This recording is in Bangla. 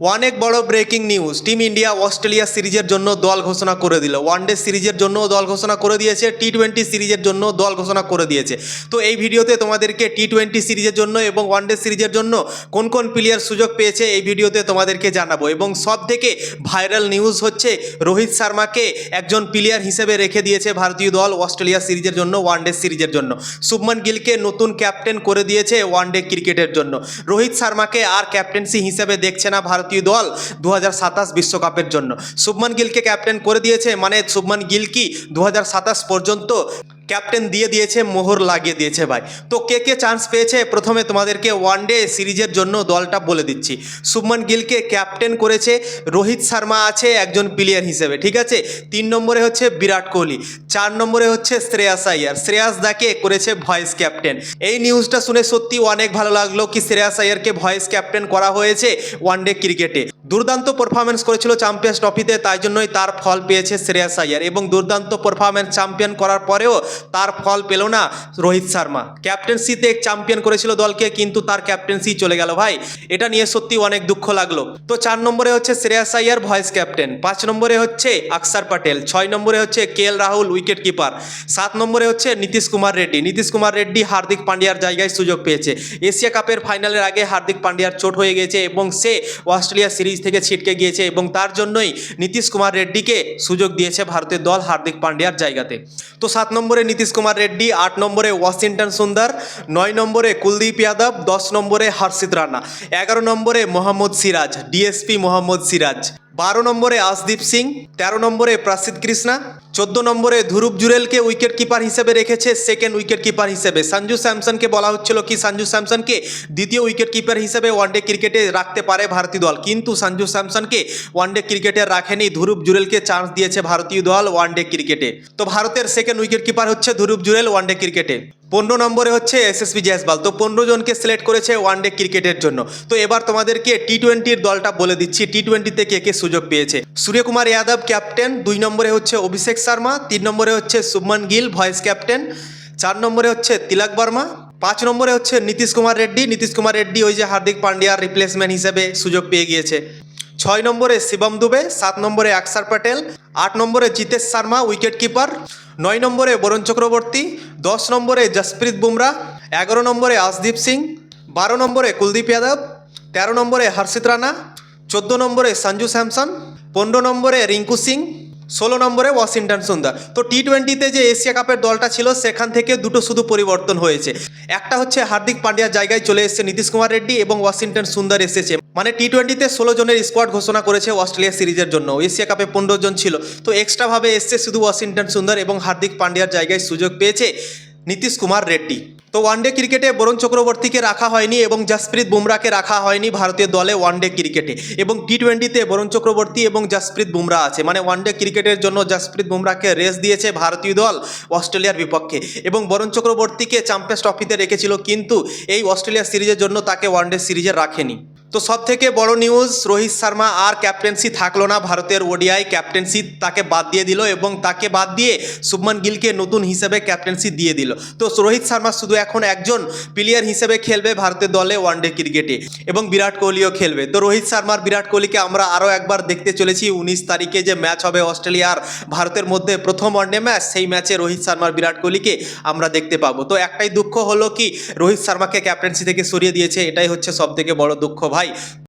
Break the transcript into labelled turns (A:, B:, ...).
A: অনেক বড় breaking news team India Australia সিরিজের জন্য দল ঘোষণা করে দিল। ওয়ানডে সিরিজের জন্য দল ঘোষণা করে দিয়েছে। টি টোয়েন্টি সিরিজের জন্য দল ঘোষণা করে দিয়েছে। তো এই ভিডিওতে তোমাদেরকে টি টোয়েন্টি সিরিজের জন্য এবং ওয়ানডে সিরিজের জন্য কোন কোন প্লেয়ার সুযোগ পেয়েছে এই ভিডিওতে তোমাদেরকে জানাব। এবং সব থেকে ভাইরাল নিউজ হচ্ছে রোহিত শর্মাকে একজন প্লেয়ার হিসেবে রেখে দিয়েছে ভারতীয় দল অস্ট্রেলিয়া সিরিজের জন্য ওয়ানডে সিরিজের জন্য। শুভমান গিলকে নতুন ক্যাপ্টেন করে দিয়েছে ওয়ানডে ক্রিকেটের জন্য। রোহিত শর্মাকে আর ক্যাপ্টেন্সি হিসেবে দেখছে না ভারতীয় দল দু বিশ্বকাপের জন্য। শুভমান গিলকে ক্যাপ্টেন করে দিয়েছে মানে শুভমান গিল কি দু হাজার সাতাশ পর্যন্ত ক্যাপ্টেন দিয়ে দিয়েছে, মোহর লাগিয়ে দিয়েছে ভাই। তো কে কে চান্স পেয়েছে? প্রথমে তোমাদেরকে ওয়ান ডে সিরিজের জন্য দলটা বলে দিচ্ছি। শুভমান গিলকে ক্যাপ্টেন করেছে, রোহিত শর্মা আছে একজন প্লেয়ার হিসেবে, ঠিক আছে? তিন নম্বরে হচ্ছে বিরাট কোহলি, চার নম্বরে হচ্ছে শ্রেয়াস আইয়ার। শ্রেয়াস দাকে করেছে ভয়েস ক্যাপ্টেন এই নিউজটা শুনে সত্যি অনেক ভালো লাগল কি শ্রেয়াস আইয়ারকে ভয়েস ক্যাপ্টেন করা হয়েছে ওয়ান ডে ক্রিকেটে দুর্দান্ত পারফরমেন্স করেছিল চ্যাম্পিয়ন্স ট্রফিতে তাই জন্যই তার ফল পেয়েছে শ্রেয়াস আইয়ার এবং দুর্দান্ত পারফরমেন্স চ্যাম্পিয়ন করার পরেও তার ফল পেল না রোহিত শর্মা। ক্যাপ্টেন্সিতে চ্যাম্পিয়ন করেছিল দলকে, কিন্তু তার ক্যাপ্টেন্সি চলে গেল ভাই। এটা নিয়ে সত্যি অনেক দুঃখ লাগল। তো চার নম্বরে হচ্ছে শ্রেয়াস আইয়ার ভয়েস ক্যাপ্টেন পাঁচ নম্বরে হচ্ছে আকসার প্যাটেল ছয় নম্বরে হচ্ছে K L Rahul wicket keeper সাত নম্বরে হচ্ছে নীতিশ কুমার রেড্ডি। নীতিশ কুমার রেড্ডি হার্দিক পান্ডিয়ার জায়গায় সুযোগ পেয়েছে। এশিয়া কাপের ফাইনালের আগে হার্দিক পান্ডিয়ার চোট হয়ে গেছে এবং সে অস্ট্রেলিয়া সিরিজ থেকে ছিটকে গিয়েছে এবং তার জন্যই নীতিশ কুমার রেড্ডিকে সুযোগ দিয়েছে ভারতের দল হার্দিক পান্ডিয়ার জায়গাতে। তো সাত নম্বরে নীতিশ কুমার রেড্ডি, আট নম্বরে ওয়াশিংটন সুন্দর, নয় নম্বরে কুলদীপ যাদব, দশ নম্বরে হর্ষিত রানা, এগারো নম্বরে মোহাম্মদ সিরাজ, ডিএসপি মোহাম্মদ সিরাজ, বারো নম্বরে আসদীপ সিং, তেরো নম্বরে প্রাসিদ কৃষ্ণা চোদ্দ নম্বরে ধুরুপ জুরেলকে উইকেট কিপার হিসেবে রেখেছে সেকেন্ড উইকেট কিপার হিসেবে। সঞ্জু স্যামসনকে বলা হচ্ছিল কি, সঞ্জু স্যামসনকে দ্বিতীয় উইকেট কিপার হিসেবে ওয়ানডে ক্রিকেটে রাখতে পারে ভারতীয় দল। কিন্তু সঞ্জু স্যামসনকে ওয়ানডে ক্রিকেটে রাখেনি, ধুরুপ জুরেলকে চান্স দিয়েছে ভারতীয় দল ওয়ানডে ক্রিকেটে তো ভারতের সেকেন্ড উইকেট কিপার হচ্ছে ধুরুপ জুরেল ওয়ানডে ক্রিকেটে পনেরো নম্বরে হচ্ছে এসএসবি জয়সবাল তো পনেরো জনকে সিলেক্ট করেছে ওয়ান ডে ক্রিকেটের জন্য। তো এবার তোমাদেরকে টি টোয়েন্টির দলটা বলে দিচ্ছি। টি টোয়েন্টিতে কে কে সুযোগ পেয়েছে? সূর্যকুমার যাদব ক্যাপ্টেন দুই নম্বরে হচ্ছে অভিষেক শর্মা, তিন নম্বরে হচ্ছে শুভমান গিল ভয়েস ক্যাপ্টেন চার নম্বরে হচ্ছে তিলক বর্মা, পাঁচ নম্বরে হচ্ছে নীতিশ কুমার রেড্ডি। নীতিশ কুমার রেড্ডি ওই যে হার্দিক পান্ডিয়ার রিপ্লেসমেন্ট হিসেবে সুযোগ পেয়ে গিয়েছে। ছয় নম্বরে শিবম দুবে, সাত নম্বরে আকসার প্যাটেল, আট নম্বরে জিতেশ শর্মা উইকেট কিপার নয় নম্বরে বরুণ চক্রবর্তী দশ নম্বরে জসপ্রীত বুমরা, এগারো নম্বরে আসদীপ সিং, বারো নম্বরে কুলদীপ যাদব, তেরো নম্বরে হর্ষিত রানা, চোদ্দ নম্বরে সঞ্জু স্যামসন, পনেরো নম্বরে রিঙ্কু সিং ষোলো নম্বরে ওয়াশিংটন সুন্দর। তো টি টোয়েন্টিতে যে এশিয়া কাপের দলটা ছিল, সেখান থেকে দুটো শুধু পরিবর্তন হয়েছে। একটা হচ্ছে হার্দিক পান্ডিয়ার জায়গায় চলে এসেছে নীতিশ কুমার রেড্ডি এবং ওয়াশিংটন সুন্দর এসেছে। মানে টি টোয়েন্টিতে ষোলো জনের স্কোয়াড ঘোষণা করেছে অস্ট্রেলিয়া সিরিজের জন্য। এশিয়া কাপে পনেরো জন ছিল। তো এক্সট্রাভাবে এসছে শুধু ওয়াশিংটন সুন্দর এবং হার্দিক পান্ডিয়ার জায়গায় সুযোগ পেয়েছে নীতিশ কুমার রেড্ডি। তো ওয়ানডে ক্রিকেটে বরুণ চক্রবর্তীকে রাখা হয়নি এবং জাসপ্রীত বুমরাকে রাখা হয়নি ভারতীয় দলে ওয়ানডে ক্রিকেটে এবং টি টোয়েন্টিতে বরুণ চক্রবর্তী এবং জাসপ্রীত বুমরা আছে। মানে ওয়ানডে ক্রিকেটের জন্য জাসপ্রীত বুমরাকে রেস দিয়েছে ভারতীয় দল অস্ট্রেলিয়ার বিপক্ষে। এবং বরুণ চক্রবর্তীকে চ্যাম্পিয়ন্স ট্রফিতে রেখেছিল, কিন্তু এই অস্ট্রেলিয়া সিরিজের জন্য তাকে ওয়ানডে সিরিজে রাখেনি। তো সব থেকে বড় নিউজ রোহিত শর্মা আর ক্যাপ্টেন্সি থাকল না। ভারতের ওডিআই ক্যাপ্টেন্সি তাকে বাদ দিয়ে দিল এবং তাকে বাদ দিয়ে শুভমান গিলকে নতুন হিসেবে ক্যাপ্টেন্সি দিয়ে দিল। তো রোহিত শর্মা শুধু এখন একজন প্লেয়ার হিসেবে খেলবে ভারতের দলে ওয়ানডে ক্রিকেটে এবং বিরাট কোহলিও খেলবে। তো রোহিত শর্মার বিরাট কোহলিকে আমরা আরও একবার দেখতে চলেছি। উনিশ তারিখে যে ম্যাচ হবে অস্ট্রেলিয়ার ভারতের মধ্যে প্রথম ওয়ানডে ম্যাচ সেই ম্যাচে রোহিত শর্মার বিরাট কোহলিকে আমরা দেখতে পাবো। তো একটাই দুঃখ হলো কি, রোহিত শর্মাকে ক্যাপ্টেন্সি থেকে সরিয়ে দিয়েছে। এটাই হচ্ছে সব থেকে বড় দুঃখ ভাই